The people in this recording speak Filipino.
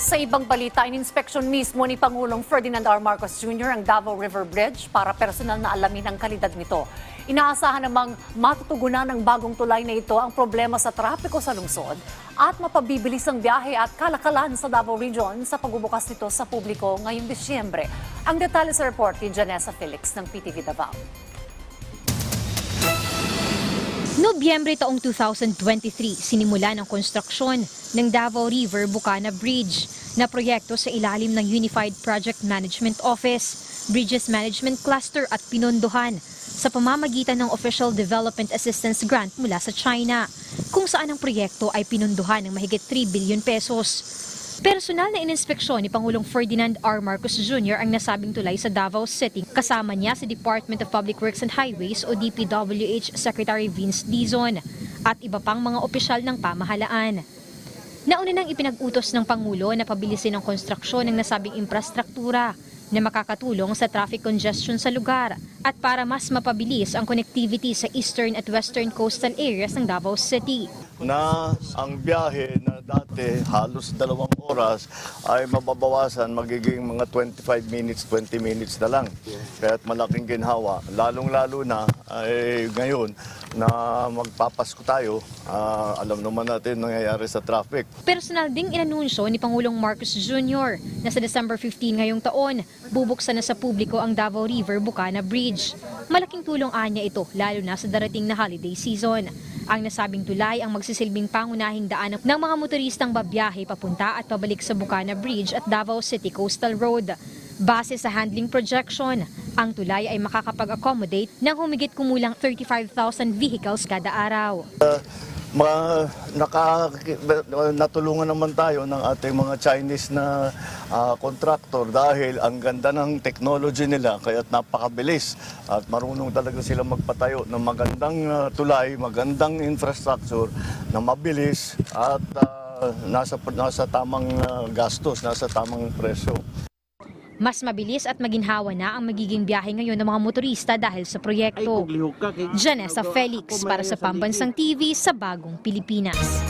Sa ibang balita, ininspeksyon mismo ni Pangulong Ferdinand R. Marcos Jr. ang Davao River Bridge para personal na alamin ang kalidad nito. Inaasahan namang matutugunan ng bagong tulay na ito ang problema sa trapiko sa lungsod at mapabibilis ang biyahe at kalakalan sa Davao Region sa pagbubukas nito sa publiko ngayong Disyembre. Ang detalye sa report ni Janessa Felix ng PTV Davao. Nobyembre taong 2023, sinimula ng konstruksyon ng Davao River Bucana Bridge na proyekto sa ilalim ng Unified Project Management Office, Bridges Management Cluster at pinondohan sa pamamagitan ng Official Development Assistance Grant mula sa China, kung saan ang proyekto ay pinondohan ng mahigit 3 billion pesos. Personal na ininspeksyon ni Pangulong Ferdinand R. Marcos Jr. ang nasabing tulay sa Davao City. Kasama niya si Department of Public Works and Highways o DPWH Secretary Vince Dizon at iba pang mga opisyal ng pamahalaan. Nauna nang ipinag-utos ng Pangulo na pabilisin ang konstruksyon ng nasabing infrastruktura na makakatulong sa traffic congestion sa lugar at para mas mapabilis ang connectivity sa eastern at western coastal areas ng Davao City. na ang biyahe na dati halos dalawang oras ay mababawasan magiging mga 25 minutes, 20 minutes na lang. Kaya't malaking ginhawa. Lalong-lalo na ay ngayon na magpapasko tayo, ah, alam naman natin nangyayari sa traffic. Personal ding inanunsyo ni Pangulong Marcos Jr. na sa December 15 ngayong taon, bubuksan na sa publiko ang Davao River Bucana Bridge. Malaking tulong anya ito lalo na sa darating na holiday season. Ang nasabing tulay ang magsisilbing pangunahing daan ng mga motoristang babiyahe papunta at pabalik sa Bucana Bridge at Davao City Coastal Road. Base sa handling projection, ang tulay ay makakapag-accommodate ng humigit kumulang 35,000 vehicles kada araw. Ma, naka, natulungan naman tayo ng ating mga Chinese na ah, contractor dahil ang ganda ng technology nila kaya't napakabilis at marunong talaga sila magpatayo ng magandang ah, tulay, magandang infrastructure na mabilis at ah, nasa nasa tamang ah, gastos, nasa tamang presyo. Mas mabilis at maginhawa na ang magiging biyahe ngayon ng mga motorista dahil sa proyekto. Janessa Felix para sa Pambansang TV sa Bagong Pilipinas.